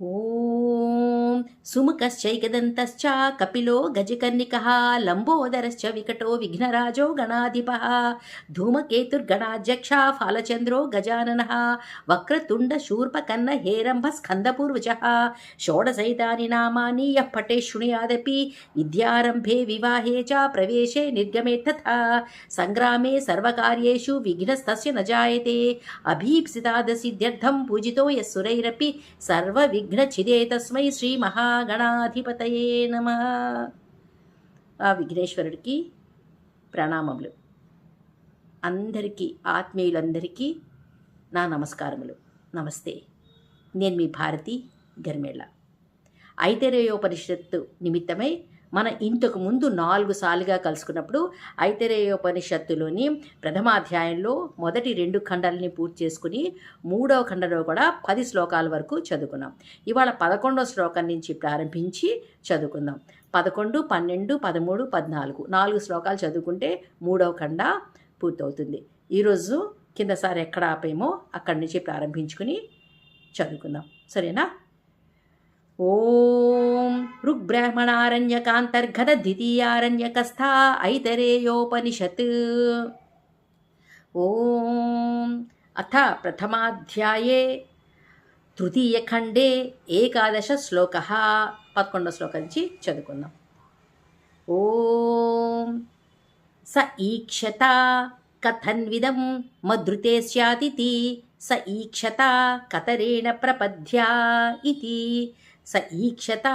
ஓ సుముఖశ్చైకదంతశ్చ కపిలో గజకర్ణిక లంబోదరశ్చ వికటో విఘ్నరాజో గణాధిప ధూమకేతుర్గణాధ్యక్ష ఫాలచంద్రో గజానన వక్రతుండ శూర్పకన్న హేరంభ స్కందపూర్వజ షోడసైతాని నామాని యః పటే విద్యారంభే వివాహే చ ప్రవేశే నిర్గమే తథా సంగ్రామే సర్వకార్యేషు విఘ్నస్తస్య న జాయతే పూజితో యస్సురైరపి సర్వవిఘ్నచిదే తస్మై శ్రీమహా గణాధిపతయే నమ. ఆ విఘ్నేశ్వరుడికి ప్రణామములు. అందరికీ ఆత్మీయులందరికీ నా నమస్కారములు. నమస్తే. నేను మీ భారతి గర్మేళ ఐతరేయోపనిషత్తు నిమిత్తమై మన ఇంతకు ముందు నాలుగు సార్లుగా కలుసుకున్నప్పుడు ఐతరేయోపనిషత్తులోని ప్రథమాధ్యాయంలో మొదటి రెండు ఖండాలని పూర్తి చేసుకుని మూడవ ఖండలో కూడా పది శ్లోకాల వరకు చదువుకున్నాం. ఇవాళ పదకొండవ శ్లోకం నుంచి ప్రారంభించి చదువుకుందాం. పదకొండు పన్నెండు పదమూడు పద్నాలుగు నాలుగు శ్లోకాలు చదువుకుంటే మూడవ ఖండ పూర్తవుతుంది. ఈరోజు కిందసారి ఎక్కడ ఆపేమో అక్కడి నుంచి ప్రారంభించుకుని చదువుకుందాం. సరేనా? ఓం ఋగ్బ్రాహ్మణారణ్యకాంతర్గత ద్వితీయారణ్యకస్థా ఐతరేయోపనిషత్. ఓం అథ ప్రథమాధ్యాయే తృతీయఖండే ఏకాదశ శ్లోక. పదకొండో శ్లోకం నుంచి చదువుకుందాం. ఓం స ఈక్షత కథన్విదం మధృతే స్యాతితి స ఈక్షత కతరేణ ప్రపద్యా ఇది. స ఈక్షత.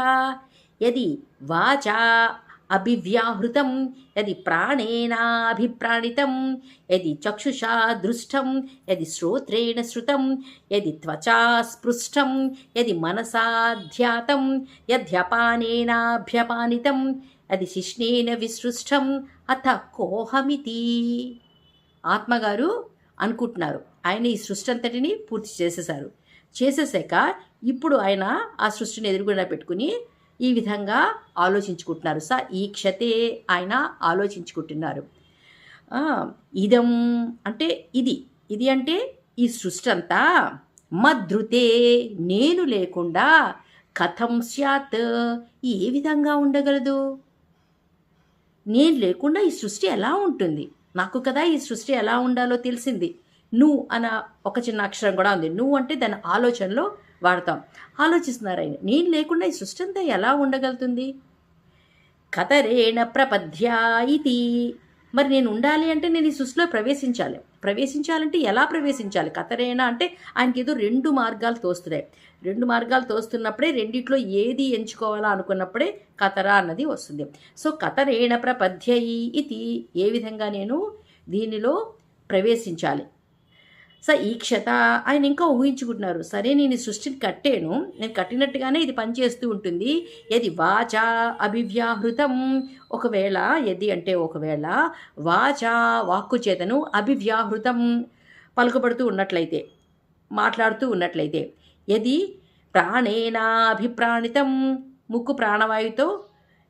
యది వాచా అభివ్యాహృతం యది ప్రాణేనాభిప్రాణితం యది చక్షుషా దృష్టం యది శ్రోత్రేణ శృతం యది త్వచా స్పృష్టం యది మనసాధ్యాతం యద్యపానేనాభ్యపానితం అది శిష్ణేన విసృష్టం అథ కోహమితి. ఆత్మగారు అనుకుంటున్నారు. ఆయన ఈ సృష్టి అంతటిని పూర్తి చేసేశారు. చేసేసాక ఇప్పుడు ఆయన ఆ సృష్టిని ఎదురుగుండా పెట్టుకుని ఈ విధంగా ఆలోచించుకుంటున్నారు. స ఈ క్షతే ఆయన ఆలోచించుకుంటున్నారు. ఇదం అంటే ఇది. ఇది అంటే ఈ సృష్టి అంతా మధృతే నేను లేకుండా కథం స్యాత్ ఏ విధంగా ఉండగలదు? నేను లేకుండా ఈ సృష్టి ఎలా ఉంటుంది? నాకు కదా ఈ సృష్టి ఎలా ఉండాలో తెలిసింది. నువ్వు అన్న ఒక చిన్న అక్షరం కూడా ఉంది. నువ్వు అంటే దాని ఆలోచనలో వాడతాం. ఆలోచిస్తున్నారు ఆయన. నేను లేకుండా ఈ సృష్టి అంతా ఎలా ఉండగలుగుతుంది? కతరేణ ప్రపద్యా ఇది మరి నేను ఉండాలి అంటే నేను ఈ సృష్టిలో ప్రవేశించాలి. ప్రవేశించాలంటే ఎలా ప్రవేశించాలి? కతరేణ అంటే ఆయనకి ఏదో రెండు మార్గాలు తోస్తున్నాయి. రెండు మార్గాలు తోస్తున్నప్పుడే రెండిట్లో ఏది ఎంచుకోవాలా అనుకున్నప్పుడే కతర అన్నది వస్తుంది. సో కతరేణ ప్రపద్య ఇది ఏ విధంగా నేను దీనిలో ప్రవేశించాలి? స క్షత ఆయన ఇంకా ఊహించుకుంటున్నారు. సరే నేను సృష్టిని కట్టాను. నేను కట్టినట్టుగానే ఇది పనిచేస్తూ ఉంటుంది. ఎది వాచా అభివ్యాహృతం. ఒకవేళ ఎది అంటే ఒకవేళ వాచా వాక్కు చేతను అభివ్యాహృతం పలుకబడుతూ ఉన్నట్లయితే మాట్లాడుతూ ఉన్నట్లయితే ఎది ప్రాణేనాభిప్రాణితం ముక్కు ప్రాణవాయుతో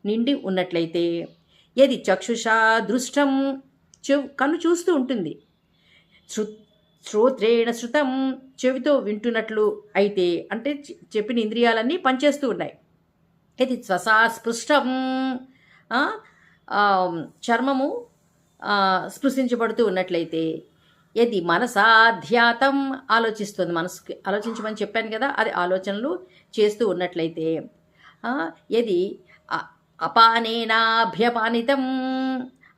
నిండి ఉన్నట్లయితే ఎది చక్షుషా దృష్టం కను కన్ను చూస్తూ ఉంటుంది. శృ శ్రోత్రేణ శృతం చెవితో వింటున్నట్లు అయితే అంటే చెప్పిన ఇంద్రియాలన్నీ పనిచేస్తూ ఉన్నాయి. ఇది శ్వసా స్పృష్టం చర్మము స్పృశించబడుతూ ఉన్నట్లయితే ఇది మనసాధ్యాతం ఆలోచిస్తుంది. మనసుకి ఆలోచించమని చెప్పాను కదా అది ఆలోచనలు చేస్తూ ఉన్నట్లయితే ఆ, ఇది అపానేనాభ్యపానితం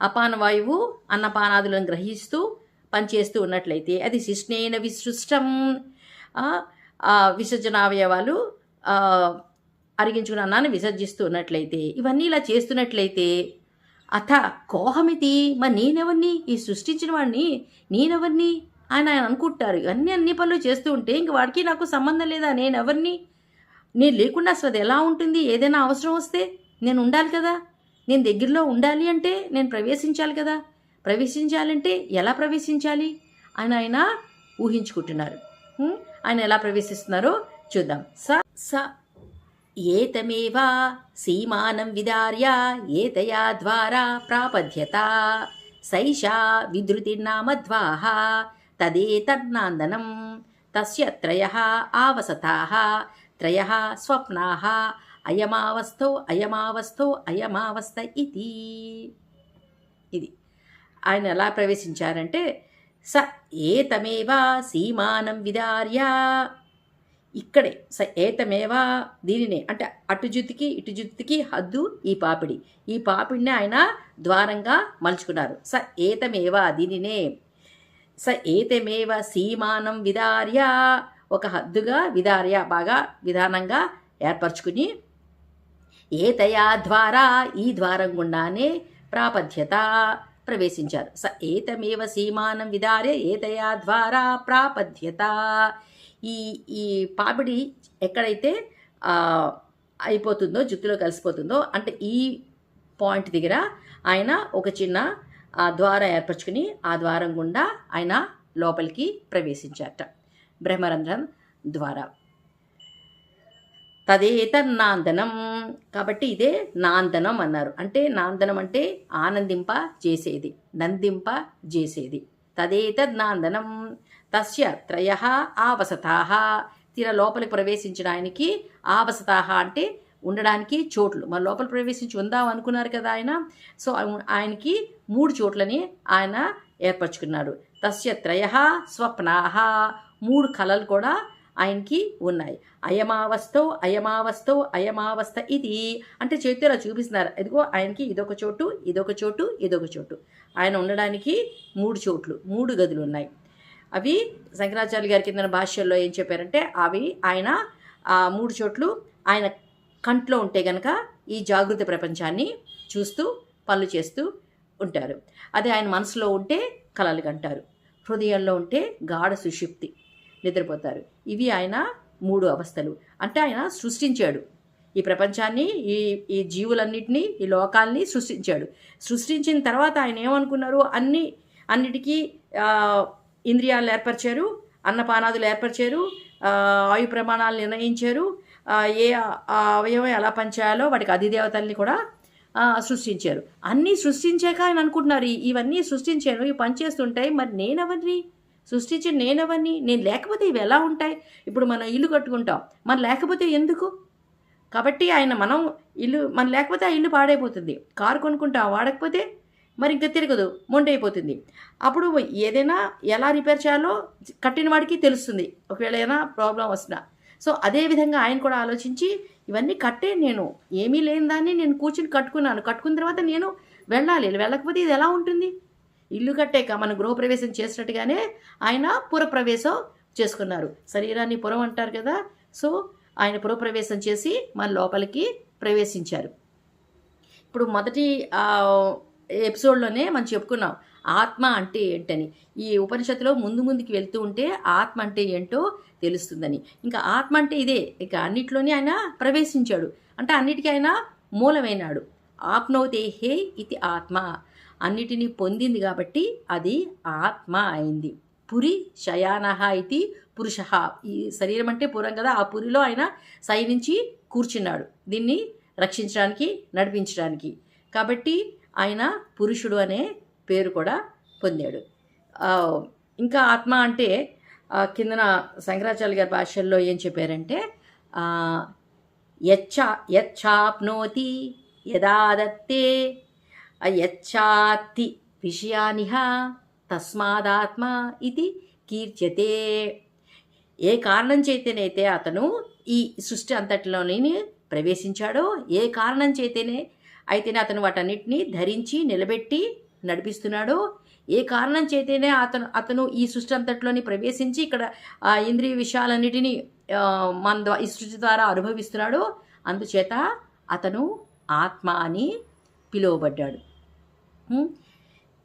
అపాన వాయువు అన్నపానాదులను గ్రహిస్తూ పనిచేస్తూ ఉన్నట్లయితే అది శిష్ణేన విసృష్టం. విసర్జనావయవాలు అరిగించుకున్న అన్నాన్ని విసర్జిస్తూ ఉన్నట్లయితే ఇవన్నీ ఇలా చేస్తున్నట్లయితే అథ కోహమితి మరి నేనెవరిని? ఈ సృష్టించిన వాడిని నేనెవరిని? ఆయన ఆయన అనుకుంటారు. ఇవన్నీ అన్ని పనులు చేస్తూ ఉంటే ఇంక వాడికి నాకు సంబంధం లేదా? నేనెవరిని? నేను లేకుండా అసలు అది ఎలా ఉంటుంది? ఏదైనా అవసరం వస్తే నేను ఉండాలి కదా? నేను దగ్గరలో ఉండాలి అంటే నేను ప్రవేశించాలి కదా? ప్రవేశించాలంటే ఎలా ప్రవేశించాలి? అని ఆయన ఊహించుకుంటున్నారు. ఆయన ఎలా ప్రవేశిస్తున్నారో చూద్దాం. స స ఏతమేవ సీమానం విదార్య ఏతయా ద్వారా ప్రాపద్యత సైషా విధృతిర్నామధ్వాः తదేతన్నాందనం తస్య త్రయ ఆవసతా త్రయ స్వప్నా అయమావస్థో అయమావస్థో అయమావస్థ ఇది. ఇది. ఆయన ఎలా ప్రవేశించారంటే స ఏతమేవా సీమానం విదార్య. ఇక్కడే స ఏతమేవా దీనినే అంటే అటు జుతికి ఇటు జుతికి హద్దు ఈ పాపిడి. ఈ పాపిడిని ఆయన ద్వారంగా మలుచుకున్నారు. స ఏతమేవా దీనినే. స ఏతమేవ సీమానం విదార్య. ఒక హద్దుగా విదార్య బాగా విధానంగా ఏర్పరచుకుని ఏతయా ద్వారా ఈ ద్వారం గుండానే ప్రాపధ్యత. ప్రవేశించారు. స ఏతమేవ సీమానం విదార్య ఏతయా ద్వారా ప్రాపద్యత. ఈ ఈ పాపిడి ఎక్కడైతే అయిపోతుందో జుత్తులో కలిసిపోతుందో అంటే ఈ పాయింట్ దగ్గర ఆయన ఒక చిన్న ద్వారం ఏర్పరచుకుని ఆ ద్వారం గుండా ఆయన లోపలికి ప్రవేశించారట. బ్రహ్మరంధ్రం ద్వారా. తదేతన్నాందనం కాబట్టి ఇదే నాందనం అన్నారు. అంటే నాందనం అంటే ఆనందింప చేసేది నందింప చేసేది. తదేతన్నాందనం తస్య త్రయ ఆవసతాహ తీర లోపలికి ప్రవేశించడానికి ఆవసతాహ అంటే ఉండడానికి చోట్లు. మన లోపల ప్రవేశించి ఉందాం అనుకున్నారు కదా ఆయన. సో ఆయనకి మూడు చోట్లని ఆయన ఏర్పరచుకున్నాడు. తస్య త్రయ స్వప్నాహ మూడు కళలు కూడా ఆయనకి ఉన్నాయి. అయమావస్థో అయమావస్థో అయమావస్థ ఇది. అంటే చేతిలో చూపిస్తున్నారు. ఇదిగో ఆయనకి ఇదొక చోటు ఇదొక చోటు ఇదొక చోటు. ఆయన ఉండడానికి మూడు చోట్లు మూడు గదులు ఉన్నాయి. అవి శంకరాచార్య గారి కింద భాష్యంలో ఏం చెప్పారంటే అవి ఆయన మూడు చోట్లు ఆయన కంట్లో ఉంటే గనక ఈ జాగృత ప్రపంచాన్ని చూస్తూ పనులు చేస్తూ ఉంటారు. అదే ఆయన మనసులో ఉంటే కలలు కంటారు. హృదయంలో ఉంటే గాఢ సుషుప్తి. నిద్రపోతారు. ఇవి ఆయన మూడు అవస్థలు. అంటే ఆయన సృష్టించాడు. ఈ ప్రపంచాన్ని ఈ ఈ జీవులన్నిటినీ ఈ లోకాల్ని సృష్టించాడు. సృష్టించిన తర్వాత ఆయన ఏమనుకున్నారు? అన్ని అన్నిటికీ ఇంద్రియాలను ఇంద్రియాలు ఏర్పరిచారు అన్నపానాదులు ఏర్పరిచారు ఆయు ప్రమాణాలు నిర్ణయించారు ఏ అవయవం ఎలా పనిచేయాలో వాటికి అధిదేవతల్ని కూడా సృష్టించారు. అన్నీ సృష్టించాక ఆయన అనుకుంటున్నారు ఇవన్నీ సృష్టించాను ఇవి పనిచేస్తుంటాయి మరి నేనెవరిని? సృష్టించి నేనవన్నీ నేను లేకపోతే ఇవి ఎలా ఉంటాయి? ఇప్పుడు మనం ఇల్లు కట్టుకుంటాం. మరి లేకపోతే ఎందుకు? కాబట్టి ఆయన మనం ఇల్లు మనం లేకపోతే ఆ ఇల్లు పాడైపోతుంది. కారు కొనుక్కుంటాం వాడకపోతే మరి ఇంకా తిరగదు మొండైపోతుంది. అప్పుడు ఏదైనా ఎలా రిపేర్ చేయాలో కట్టిన వాడికి తెలుస్తుంది. ఒకవేళ ఏదైనా ప్రాబ్లం వస్తున్నా. సో అదే విధంగా ఆయన కూడా ఆలోచించి ఇవన్నీ కట్టే నేను. ఏమీ లేని దాన్ని నేను కూర్చుని కట్టుకున్నాను. కట్టుకున్న తర్వాత నేను వెళ్ళాలి. వెళ్ళకపోతే ఇది ఎలా ఉంటుంది? ఇల్లు కట్టాక మనం గృహప్రవేశం చేసినట్టుగానే ఆయన పురప్రవేశం చేసుకున్నారు. శరీరాన్ని పురం అంటారు కదా. సో ఆయన పురప్రవేశం చేసి మన లోపలికి ప్రవేశించారు. ఇప్పుడు మొదటి ఎపిసోడ్లోనే మనం చెప్పుకున్నాం ఆత్మ అంటే ఏంటని. ఈ ఉపనిషత్తులో ముందు ముందుకు వెళ్తూ ఉంటే ఆత్మ అంటే ఏంటో తెలుస్తుందని. ఇంకా ఆత్మ అంటే ఇదే ఇక అన్నిట్లోనే ఆయన ప్రవేశించాడు. అంటే అన్నిటికీ ఆయన మూలమైనాడు. ఆప్నోదేహే ఇది ఆత్మ. అన్నిటినీ పొందింది కాబట్టి అది ఆత్మ అయింది. పురి శయానహ ఇది పురుష. ఈ శరీరం అంటే పురం కదా ఆ పురిలో ఆయన శయనించి కూర్చున్నాడు. దీన్ని రక్షించడానికి నడిపించడానికి. కాబట్టి ఆయన పురుషుడు అనే పేరు కూడా పొందాడు. ఇంకా ఆత్మ అంటే కిందన శంకరాచార్య గారి భాషల్లో ఏం చెప్పారంటే యచ్ఛా యచ్ఛాప్నోతి యచ్చాప్నోతి యదాదత్తే యచ్చాత్తి విషయానిహ తస్మాదాత్మ ఇది కీర్త్యతే ఏ కారణం చేతనైతే అతను ఈ సృష్టి అంతటిలోని ప్రవేశించాడో ఏ కారణం చేతనే అయితేనే అతను వాటన్నిటిని ధరించి నిలబెట్టి నడిపిస్తున్నాడో ఏ కారణం చేతనే అతను అతను ఈ సృష్టి అంతటిలోని ప్రవేశించి ఇక్కడ ఆ ఇంద్రియ విషయాలన్నిటినీ మన ఈ సృష్టి ద్వారా అనుభవిస్తున్నాడో అందుచేత అతను ఆత్మ అని పిలువబడ్డాడు.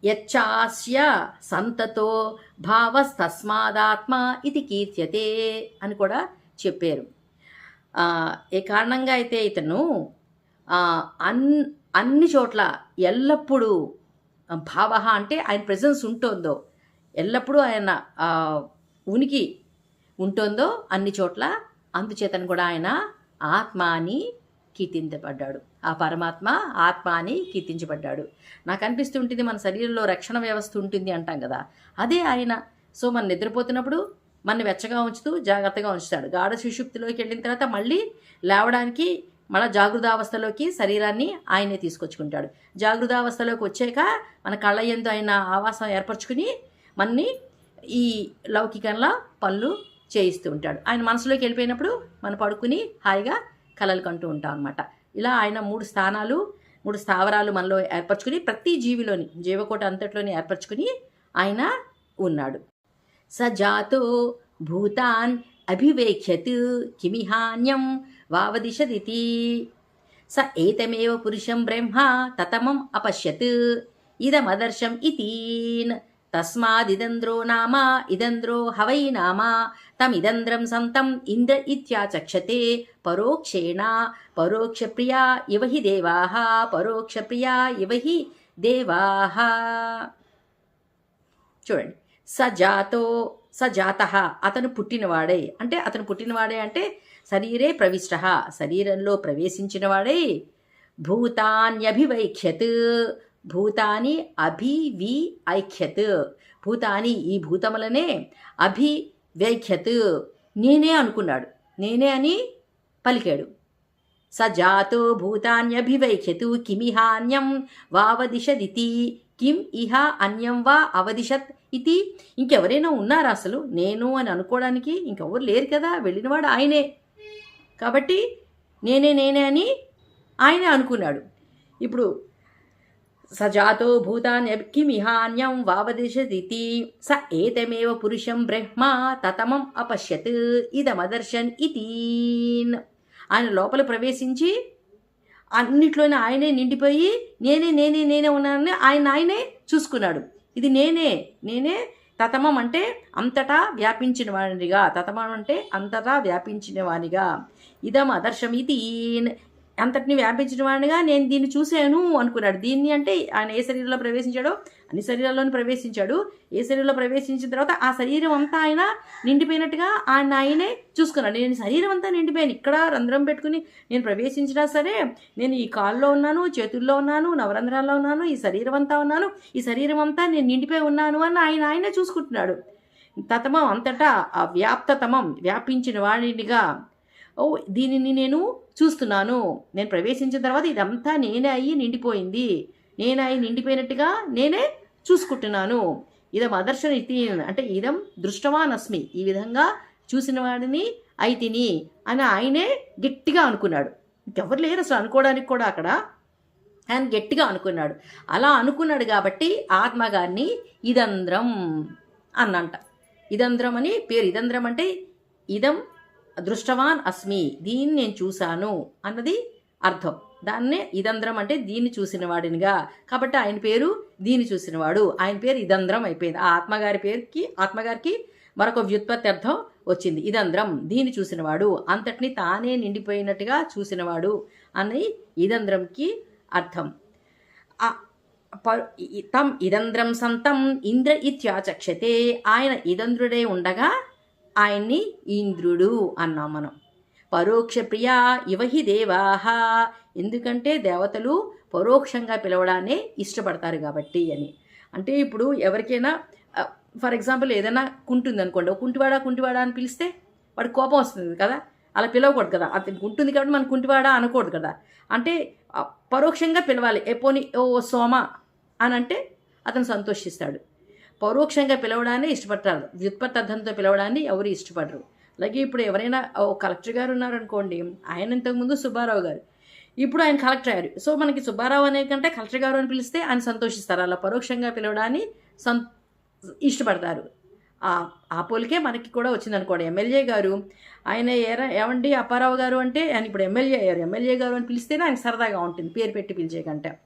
యచ్చాస్య సంతతో భావస్తస్మాదాత్మ ఇది కీర్త్యతే అని కూడా చెప్పారు. ఏ కారణంగా అయితే ఇతను అన్ అన్ని చోట్ల ఎల్లప్పుడూ భావ అంటే ఆయన ప్రజెన్స్ ఉంటుందో ఎల్లప్పుడూ ఆయన ఉనికి ఉంటుందో అన్ని చోట్ల అందుచేతను కూడా ఆయన ఆత్మ అని కీర్తించబడ్డాడు. ఆ పరమాత్మ ఆత్మ అని కీర్తించబడ్డాడు. నాకు అనిపిస్తుంటుంది మన శరీరంలో రక్షణ వ్యవస్థ ఉంటుంది అంటాం కదా. అదే ఆయన. సో మనం నిద్రపోతున్నప్పుడు మన వెచ్చగా ఉంచుతూ జాగ్రత్తగా ఉంచుతాడు. గాఢ సుషుప్తిలోకి వెళ్ళిన తర్వాత మళ్ళీ లేవడానికి మళ్ళీ జాగృతావస్థలోకి శరీరాన్ని ఆయనే తీసుకొచ్చుకుంటాడు. జాగృతావస్థలోకి వచ్చాక మన కళ్ళ ఎందు ఆయన ఆవాసం ఏర్పరచుకుని మనని ఈ లౌకికంలో పనులు చేయిస్తూ ఉంటాడు. ఆయన మనసులోకి వెళ్ళిపోయినప్పుడు మనం పడుకుని హాయిగా కలలు కంటూ ఉంటాం అనమాట ఇలా ఆయన మూడు స్థానాలు మూడు స్థావరాలు మనలో ఏర్పరచుకుని ప్రతి జీవిలోని జీవకోట అంతట్లోని ఏర్పరచుకుని ఆయన ఉన్నాడు. స జాతో భూతాన్ అభివేక్ష్యత్ కిమిహాన్యం వావదిశదితి. స ఏతమేవ పురుషం బ్రహ్మ తతమం అపశ్యత్. ఇదమదర్శం ఇతీన్. తస్మాదిదంద్రో నామ ఇదంద్రో హవై నామ తమిదంద్రం సంతం ఇంద్ర ఇత్యాచక్షతే పరోక్షేణ పరోక్షప్రియా ఇవ హి దేవాః పరోక్షప్రియా ఇవ హి దేవాః. చూడండి సజాతో సజాత అతను పుట్టినవాడే. అంటే అతను పుట్టినవాడే అంటే శరీరే ప్రవిష్ట శరీరంలో ప్రవేశించినవాడే. భూతాన్యభివైఖ్యత్ భూతాని అభివి ఐఖ్యత్ భూతాని ఈ భూతములనే అభివైఖ్యత్ నేనే అనుకున్నాడు. నేనే అని పలికాడు. స జాతో భూతాన్యభివైఖ్యతు కిమిహాన్యం వావదిశదితి కిం ఇహ అన్యం వా అవదిశత్ ఇది ఇంకెవరైనా ఉన్నారా అసలు? నేను అని అనుకోవడానికి ఇంకెవరు లేరు కదా? వెళ్ళినవాడు ఆయనే. కాబట్టి నేనే నేనే అని ఆయనే అనుకున్నాడు. ఇప్పుడు సజాతో భూతాన్య కిమిహాన్యం వావదిశదితి స ఏతమేవ పురుషం బ్రహ్మ తతమం అపశ్యత్ ఇదమదర్శన్ ఇతీన్ ఆయన లోపల ప్రవేశించి అన్నిట్లోనే ఆయనే నిండిపోయి నేనే నేనే నేనే ఉన్నానని ఆయన ఆయనే చూసుకున్నాడు. ఇది నేనే నేనే తతమం అంటే అంతటా వ్యాపించిన వాడినిగా తతమం అంటే అంతటా వ్యాపించిన వానిగా ఇదం అదర్శం ఇది అంతటిని వ్యాపించిన వాడిగా నేను దీన్ని చూశాను అనుకున్నాడు. దీన్ని అంటే ఆయన ఏ శరీరంలో ప్రవేశించాడో? అన్ని శరీరాల్లోనూ ప్రవేశించాడు. ఏ శరీరంలో ప్రవేశించిన తర్వాత ఆ శరీరం అంతా ఆయన నిండిపోయినట్టుగా ఆయన ఆయనే చూసుకున్నాడు. నేను శరీరం అంతా నిండిపోయాను. ఇక్కడ రంధ్రం పెట్టుకుని నేను ప్రవేశించినా సరే నేను ఈ కాల్లో ఉన్నాను చేతుల్లో ఉన్నాను నవరంధ్రాల్లో ఉన్నాను ఈ శరీరం అంతా ఉన్నాను. ఈ శరీరం అంతా నేను నిండిపోయి ఉన్నాను అని ఆయన ఆయనే చూసుకుంటున్నాడు. తతమం అంతటా ఆ వ్యాప్తతమం వ్యాపించిన వాడినిగా ఓ దీనిని నేను చూస్తున్నాను. నేను ప్రవేశించిన తర్వాత ఇదంతా నేనే అయ్యి నిండిపోయింది. నేనే అయ్యి నిండిపోయినట్టుగా నేనే చూసుకుంటున్నాను. ఇదం అదర్శన అంటే ఇదం దృష్టవాన్ అస్మి ఈ విధంగా చూసిన వాడిని అయితిని అని ఆయనే గట్టిగా అనుకున్నాడు. ఇంకెవరు లేరు అసలు అనుకోవడానికి కూడా అక్కడ. ఆయన గట్టిగా అనుకున్నాడు. అలా అనుకున్నాడు కాబట్టి ఆత్మగారిని ఇదంద్రం అన్నంట. ఇదంద్రం అని పేరు. ఇదంద్రం అంటే ఇదం దృష్టవాన్ అస్మి దీన్ని నేను చూశాను అన్నది అర్థం. దాన్నే ఇదంద్రం అంటే దీన్ని చూసిన వాడినిగా కాబట్టి ఆయన పేరు దీన్ని చూసినవాడు. ఆయన పేరు ఇదంద్రం అయిపోయింది. ఆ ఆత్మగారి పేరుకి ఆత్మగారికి మరొక వ్యుత్పత్తి అర్థం వచ్చింది. ఇదంద్రం దీన్ని చూసినవాడు. అంతటిని తానే నిండిపోయినట్టుగా చూసినవాడు అని ఇదంద్రంకి అర్థం. ప- తం ఇదంద్రం సంతం ఇంద్ర ఇత్యాచక్షతే. ఆయన ఇదంద్రుడే ఉండగా ఆయన్ని ఇంద్రుడు అన్నాం మనం. పరోక్ష ప్రియా ఇవహి దేవాహ ఎందుకంటే దేవతలు పరోక్షంగా పిలవడాన్ని ఇష్టపడతారు కాబట్టి అని. అంటే ఇప్పుడు ఎవరికైనా ఫర్ ఎగ్జాంపుల్ ఏదైనా కుంటుంది అనుకోండి "ఓ కుంటివాడా కుంటివాడా అని పిలిస్తే వాడు కోపం వస్తుంది కదా అలా పిలవకూడదు కదా. అతను ఉంటుంది కాబట్టి మనం కుంటివాడా అనకూడదు కదా. అంటే పరోక్షంగా పిలవాలి. ఏ పోని ఓ సోమ అని అంటే అతను సంతోషిస్తాడు. పరోక్షంగా పిలవడాన్ని ఇష్టపడతారు. వ్యుత్పత్తి పిలవడాన్ని ఎవరు ఇష్టపడరు. అలాగే ఇప్పుడు ఎవరైనా ఓ కలెక్టర్ గారు ఉన్నారనుకోండి ఆయన ఇంతకుముందు సుబ్బారావు గారు. ఇప్పుడు ఆయన కలెక్టర్ అయ్యారు. సో మనకి సుబ్బారావు అనే కంటే కలెక్టర్ గారు అని పిలిస్తే ఆయన సంతోషిస్తారు. అలా పరోక్షంగా పిలవడాన్ని సం ఇష్టపడతారు. ఆ ఆ పోలికే మనకి కూడా వచ్చిందనుకోండి. ఎమ్మెల్యే గారు ఆయన ఏరా ఏమండి అప్పారావు గారు అంటే ఆయన ఇప్పుడు ఎమ్మెల్యే అయ్యారు. ఎమ్మెల్యే గారు అని పిలిస్తేనే ఆయన సరదాగా ఉంటుంది. పేరు పెట్టి పిలిచే కంటే.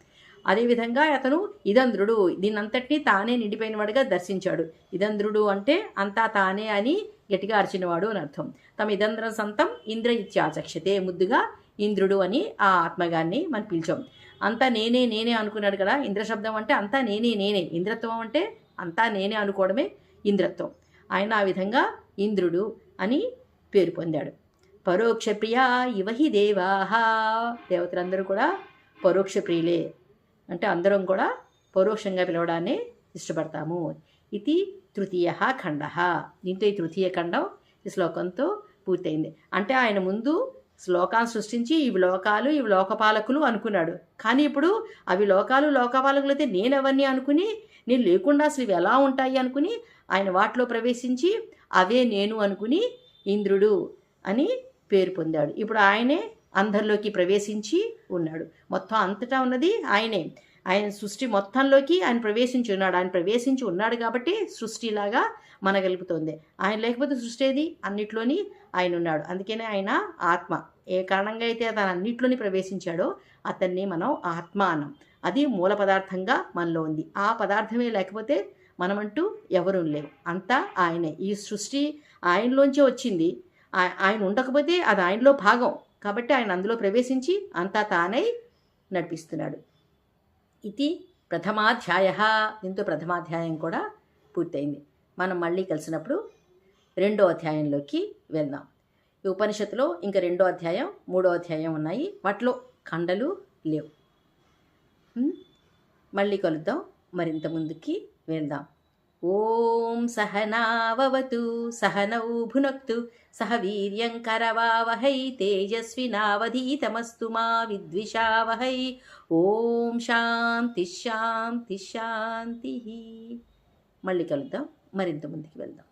అదేవిధంగా అతను ఇదంధ్రుడు దీనంతటినీ తానే నిండిపోయినవాడుగా దర్శించాడు. ఇదంధ్రుడు అంటే అంతా తానే అని గట్టిగా అరిచినవాడు అని అర్థం. తమ ఇదంధ్ర సంతం ఇంద్ర ఇత్యాచక్షతే ముద్దుగా ఇంద్రుడు అని ఆ ఆత్మగాన్ని మనం పిలిచాం. అంతా నేనే నేనే అనుకున్నాడు కదా. ఇంద్ర శబ్దం అంటే అంతా నేనే నేనే. ఇంద్రత్వం అంటే అంతా నేనే అనుకోవడమే ఇంద్రత్వం. ఆయన ఆ విధంగా ఇంద్రుడు అని పేరు పొందాడు. పరోక్ష ప్రియా ఇవహి దేవాహ. దేవతలందరూ కూడా పరోక్ష ప్రియులే అంటే అందరం కూడా పరోక్షంగా పిలవడాన్ని ఇష్టపడతాము. ఇది తృతీయ ఖండ. దీంతో ఈ తృతీయ ఖండం ఈ శ్లోకంతో పూర్తయింది. అంటే ఆయన ముందు శ్లోకాన్ని సృష్టించి ఇవి లోకాలు ఇవి లోకపాలకులు అనుకున్నాడు. కానీ ఇప్పుడు అవి లోకాలు లోకపాలకులు అయితే నేను ఎవరిని అనుకుని నేను లేకుండా అసలు ఇవి ఎలా ఉంటాయి అనుకుని ఆయన వాటిలో ప్రవేశించి అవే నేను అనుకుని ఇంద్రుడు అని పేరు పొందాడు. ఇప్పుడు ఆయనే అందరిలోకి ప్రవేశించి ఉన్నాడు. మొత్తం అంతటా ఉన్నది ఆయనే. ఆయన సృష్టి మొత్తంలోకి ఆయన ప్రవేశించి ఉన్నాడు. ఆయన ప్రవేశించి ఉన్నాడు కాబట్టి సృష్టిలాగా మనగలుగుతుంది. ఆయన లేకపోతే సృష్టి ఏది? అన్నిట్లోని ఆయన ఉన్నాడు. అందుకనే ఆయన ఆత్మ. ఏ కారణంగా అయితే అతను అన్నిట్లోని ప్రవేశించాడో అతన్ని మనం ఆత్మ అన్నాం. అది మూల పదార్థంగా మనలో ఉంది. ఆ పదార్థమే లేకపోతే మనమంటూ ఎవరూ లేవు. అంతా ఆయనే. ఈ సృష్టి ఆయనలోంచే వచ్చింది. ఆయన ఉండకపోతే అది ఆయనలో భాగం. కాబట్టి ఆయన అందులో ప్రవేశించి అంతా తానై నడిపిస్తున్నాడు. ఇది ప్రథమాధ్యాయ దీంతో ప్రథమాధ్యాయం కూడా పూర్తయింది. మనం మళ్ళీ కలిసినప్పుడు రెండో అధ్యాయంలోకి వెళ్దాం. ఈ ఉపనిషత్తులో ఇంకా రెండో అధ్యాయం మూడో అధ్యాయం ఉన్నాయి. వాటిలో ఖండలు లేవు. మళ్ళీ కలుద్దాం. మరింత ముందుకి వెళ్దాం. ఓం సహనావతు సహనౌ భునక్తు సహ వీర్యం కరవావహై తేజస్వినావధీతమస్తు మా విద్విషావహై. ఓం శాంతి శాంతి శాంతి. మళ్ళీ కలుద్దాం. మరింత ముందుకు వెళ్దాం.